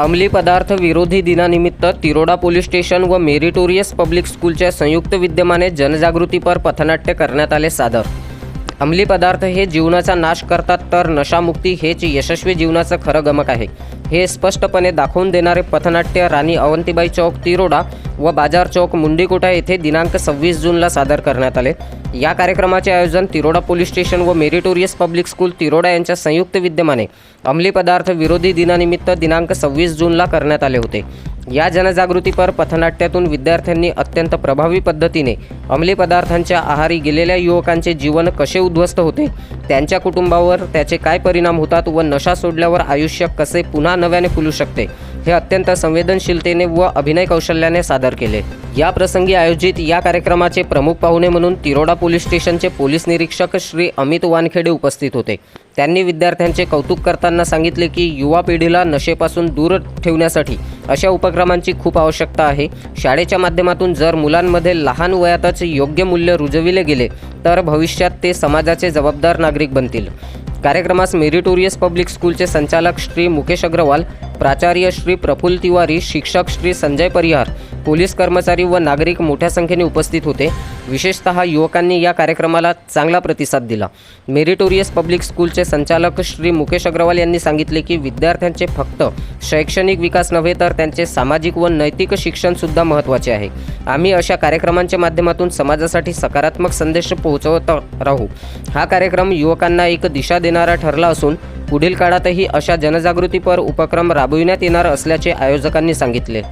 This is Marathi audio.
अंमली पदार्थ विरोधी दिनानिमित्त तिरोडा पोलीस स्टेशन व मेरिटोरियस पब्लिक स्कूलच्या संयुक्त विद्यमाने जनजागृतीपर पथनाट्य करण्यात आले सादर. अंमली पदार्थ हे जीवनाचा नाश करतात तर नशामुक्ती हेच यशस्वी जीवनाचं खरं गमक आहे. हे स्पष्टपणे दाखवून देणारे पथनाट्य राणी अवंतीबाई चौक तिरोडा व बाजार चौक मुंडीकोटा येथे दिनांक सव्वीस जूनला सादर करण्यात आले. या कार्यक्रमाचे आयोजन तिरोडा पोलीस स्टेशन व मेरिटोरियस पब्लिक स्कूल तिरोडा यांच्या संयुक्त विद्यमाने अंमली पदार्थ विरोधी दिनानिमित्त दिनांक सव्वीस जूनला करण्यात आले होते. या जनजागृतीपर पथनाट्यातून विद्यार्थ्यांनी अत्यंत प्रभावी पद्धतीने अंमली पदार्थांच्या आहारी गेलेल्या युवकांचे जीवन कसे उद्ध्वस्त होते त्यांच्या कुटुंबावर त्याचे काय परिणाम होतात व नशा सोडल्यावर आयुष्य कसे पुन्हा नव्याने फुलू शकते हे अत्यंत संवेदनशीलतेने व अभिनय कौशल्याने सादर सादर केले. या प्रसंगी आयोजित या कार्यक्रमाचे प्रमुख पाहुणे म्हणून तिरोडा पोलीस स्टेशनचे पोलीस निरीक्षक श्री अमित वानखेडे उपस्थित होते. त्यांनी विद्यार्थ्यांचे कौतुक करताना सांगितले की युवा पिढीला नशेपासून दूर ठेवण्यासाठी अशा उपक्रमांची खूप आवश्यकता आहे. शाळेच्या माध्यमातून जर मुलांमध्ये लहान वयातच योग्य मूल्य रुजविले गेले तर भविष्यात ते समाजाचे जबाबदार नागरिक बनतील. कार्यक्रमास मेरिटोरियस पब्लिक स्कूलचे संचालक श्री मुकेश अग्रवाल प्राचार्य श्री प्रफुल्ल तिवारी शिक्षक श्री संजय परिहार पोलीस कर्मचारी व नागरिक मोठ्या संख्येने उपस्थित होते. विशेषतः युवकांनी या कार्यक्रमाला चांगला प्रतिसाद दिला. मेरिटोरियस पब्लिक स्कूलचे संचालक श्री मुकेश अग्रवाल यांनी सांगितले की विद्यार्थ्यांचे फक्त शैक्षणिक विकास नव्हे तर त्यांचे सामाजिक व नैतिक शिक्षणसुद्धा महत्त्वाचे आहे. आम्ही अशा कार्यक्रमांच्या माध्यमातून समाजासाठी सकारात्मक संदेश पोहोचवत राहू. हा कार्यक्रम युवकांना एक दिशा देणारा ठरला असून पुढील काळातही अशा जनजागृतीपर उपक्रम राबविण्यात येणार असल्याचे आयोजकांनी सांगितले.